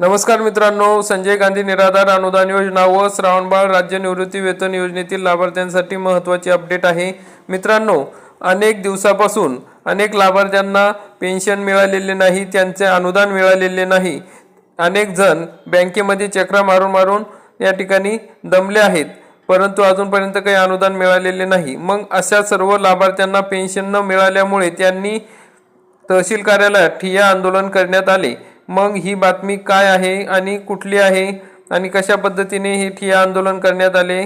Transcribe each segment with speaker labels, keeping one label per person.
Speaker 1: नमस्कार मित्रांनो संजय गांधी निराधार अनुदान योजना व श्रावणबाळ राज्य निवृत्ती वेतन योजनेतील लाभार्थ्यांसाठी महत्त्वाची अपडेट आहे. मित्रांनो अनेक दिवसापासून अनेक लाभार्थ्यांना पेन्शन मिळालेले नाही त्यांचे अनुदान मिळालेले नाही. अनेक जण बँकेमध्ये चक्रा मारून मारून या ठिकाणी दमले आहेत परंतु अजूनपर्यंत काही अनुदान मिळालेले नाही. मग अशा सर्व लाभार्थ्यांना पेन्शन न मिळाल्यामुळे त्यांनी तहसील कार्यालयात ठिय्या आंदोलन करण्यात आले. मग ही बातमी काय आहे आणि कुठली आहे आणि कशा पद्धतीने हे ठिया आंदोलन करण्यात आले?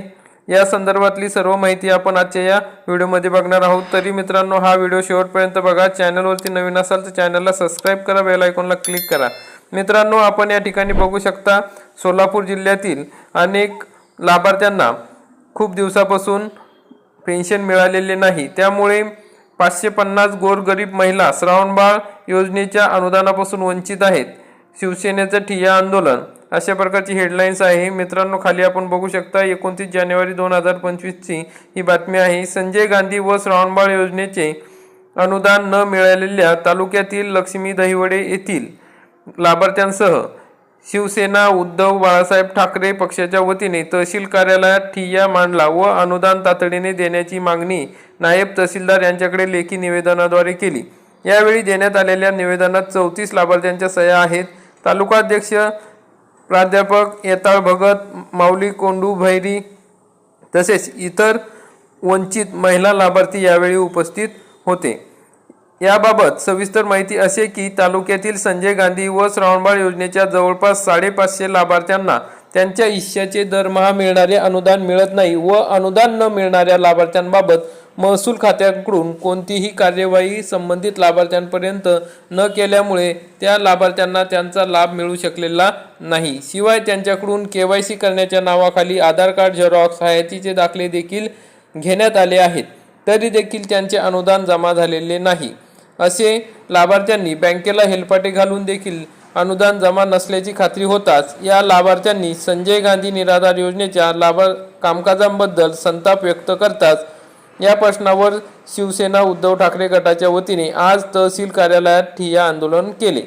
Speaker 1: या संदर्भातली सर्व माहिती आपण आजच्या या व्हिडिओमध्ये बघणार आहोत. तरी मित्रांनो हा व्हिडिओ शेवटपर्यंत बघा. चॅनलवरती नवीन असाल तर चॅनलला सबस्क्राईब करा बेल आयकॉनला क्लिक करा. मित्रांनो आपण या ठिकाणी बघू शकता सोलापूर जिल्ह्यातील अनेक लाभार्थ्यांना खूप दिवसापासून पेन्शन मिळालेले नाही. त्यामुळे पाचशे पन्नास गोरगरीब महिला श्रावणबाळ योजनेच्या अनुदानापासून वंचित आहेत. शिवसेनेचं ठिय्या आंदोलन. अशा प्रकारची हेडलाईन्स आहे. मित्रांनो खाली आपण बघू शकता एकोणतीस जानेवारी दोन हजार पंचवीसची ही बातमी आहे. संजय गांधी व श्रावणबाळ योजनेचे अनुदान न मिळालेल्या तालुक्यातील लक्ष्मी दहिवडे येथील लाभार्थ्यांसह शिवसेना उद्धव बाळासाहेब ठाकरे पक्षाच्या वतीने तहसील कार्यालयात ठिय्या मांडला व अनुदान तातडीने देण्याची मागणी नायब तहसीलदार यांच्याकडे लेखी निवेदनाद्वारे केली. यावेळी देण्यात आलेल्या निवेदनात चौतीस लाभार्थ्यांच्या सह्या आहेत. तालुकाध्यक्ष प्राध्यापक येताळ भगत माऊली कोंडू भैरी तसेच इतर वंचित महिला लाभार्थी यावेळी उपस्थित होते. याबाबत सविस्तर माहिती असे की तालुक्यातील संजय गांधी व श्रावणबाळ योजनेच्या जवळपास साडेपाचशे लाभार्थ्यांना त्यांच्या इष्याचे दरमहा मिळणारे अनुदान मिळत नाही व अनुदान न मिळणाऱ्या लाभार्थ्यांबाबत महसूल खात्याकडून कोणतीही कार्यवाही संबंधित लाभार्थ्यांपर्यंत न केल्यामुळे त्या लाभार्थ्यांना त्यांचा लाभ मिळू शकलेला नाही. शिवाय त्यांच्याकडून के वाय सी करण्याच्या नावाखाली आधार कार्ड झेरॉक्स हयातीचे दाखले देखील घेण्यात आले आहेत. तरी देखील त्यांचे अनुदान जमा झालेले नाही. असे लाभार्थ्यांनी बँकेला हेलपाटे घालून देखील अनुदान जमा नसल्याची खात्री होताच या लाभार्थ्यांनी संजय गांधी निराधार योजनेच्या लाभार कामकाजांबद्दल संताप व्यक्त करताच या प्रश्नावर शिवसेना उद्धव ठाकरे गटाच्या वतीने आज तहसील कार्यालयात ठिय्या आंदोलन केले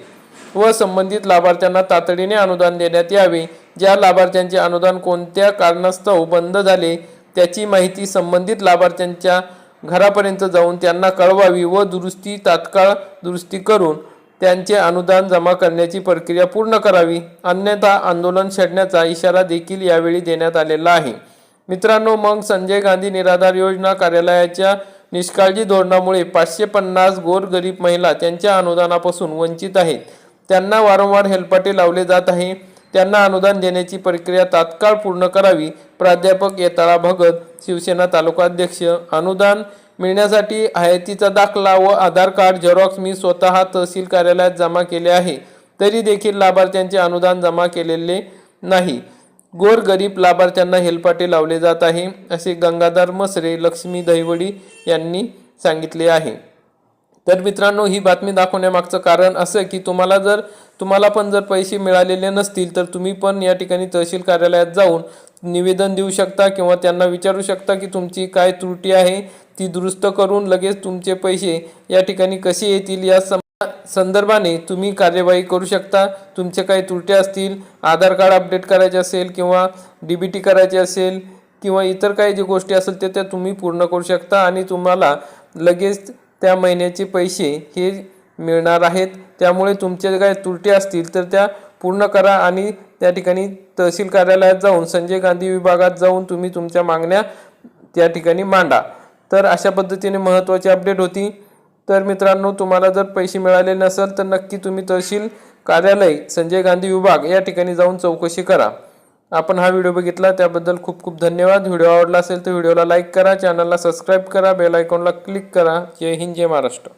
Speaker 1: व संबंधित लाभार्थ्यांना तातडीने अनुदान देण्यात यावे. ज्या लाभार्थ्यांचे अनुदान कोणत्या कारणास्तव बंद झाले त्याची माहिती संबंधित लाभार्थ्यांच्या घरापर्यंत जाऊन त्यांना कळवावी व दुरुस्ती तात्काळ दुरुस्ती करून त्यांचे अनुदान जमा करण्याची प्रक्रिया पूर्ण करावी. अन्यथा आंदोलन छेडण्याचा इशारा देखील यावेळी देण्यात आलेला आहे. मित्रांनो मग संजय गांधी निराधार योजना कार्यालयाच्या निष्काळजी धोरणामुळे पाचशे पन्नास गोरगरीब महिला त्यांच्या अनुदानापासून वंचित आहेत. त्यांना वारंवार हेलपाटे लावले जात आहे. त्यांना अनुदान देण्याची प्रक्रिया तात्काळ पूर्ण करावी. प्राध्यापक येताळा भगत शिवसेना तालुकाध्यक्ष अनुदान मिळण्यासाठी हयातीचा दाखला व आधार कार्ड झेरॉक्स मी स्वतः तहसील कार्यालयात जमा केले आहे. तरी देखील लाभार्थ्यांचे अनुदान जमा केलेले नाही. गोरगरीब लाभार्थ्यांना हेलपाटे लावले जात आहे असे गंगाधर मसरे लक्ष्मी दहिवडी यांनी सांगितले आहे. तर मित्रांनो ही बातमी दाखवण्यामागचं कारण असं की तुम्हाला जर तुम्हाला पण जर पैसे मिळालेले नसतील तर तुम्ही पण या ठिकाणी तहसील कार्यालयात जाऊन निवेदन देऊ शकता किंवा त्यांना विचारू शकता की तुमची काय त्रुटी आहे ती दुरुस्त करून लगेच तुमचे पैसे या ठिकाणी कसे येतील या संदर्भाने तुम्ही कार्यवाही करू शकता. तुमचे काही त्रुटी असतील आधार कार्ड अपडेट करायचे असेल किंवा डी बी टी करायचे असेल किंवा इतर काही जे गोष्टी असेल ते त्या तुम्ही पूर्ण करू शकता आणि तुम्हाला लगेच त्या महिन्याचे पैसे हे मिळणार आहेत. त्यामुळे तुमचे काय त्रुटी असतील तर त्या पूर्ण करा आणि त्या ठिकाणी तहसील कार्यालयात जाऊन संजय गांधी विभागात जाऊन तुम्ही तुमच्या मागण्या त्या ठिकाणी मांडा. तर अशा पद्धतीने महत्त्वाची अपडेट होती. तर मित्रांनो तुम्हाला जर पैसे मिळाले नसेल तर नक्की तुम्ही तहसील कार्यालय संजय गांधी विभाग या ठिकाणी जाऊन चौकशी करा. आपण हा व्हिडिओ बघितला त्याबद्दल खूप खूप धन्यवाद. व्हिडिओ आवडला असेल तर व्हिडिओला लाईक करा चॅनलला सबस्क्राईब करा बेल आयकॉनला क्लिक करा. जय हिंद जय महाराष्ट्र.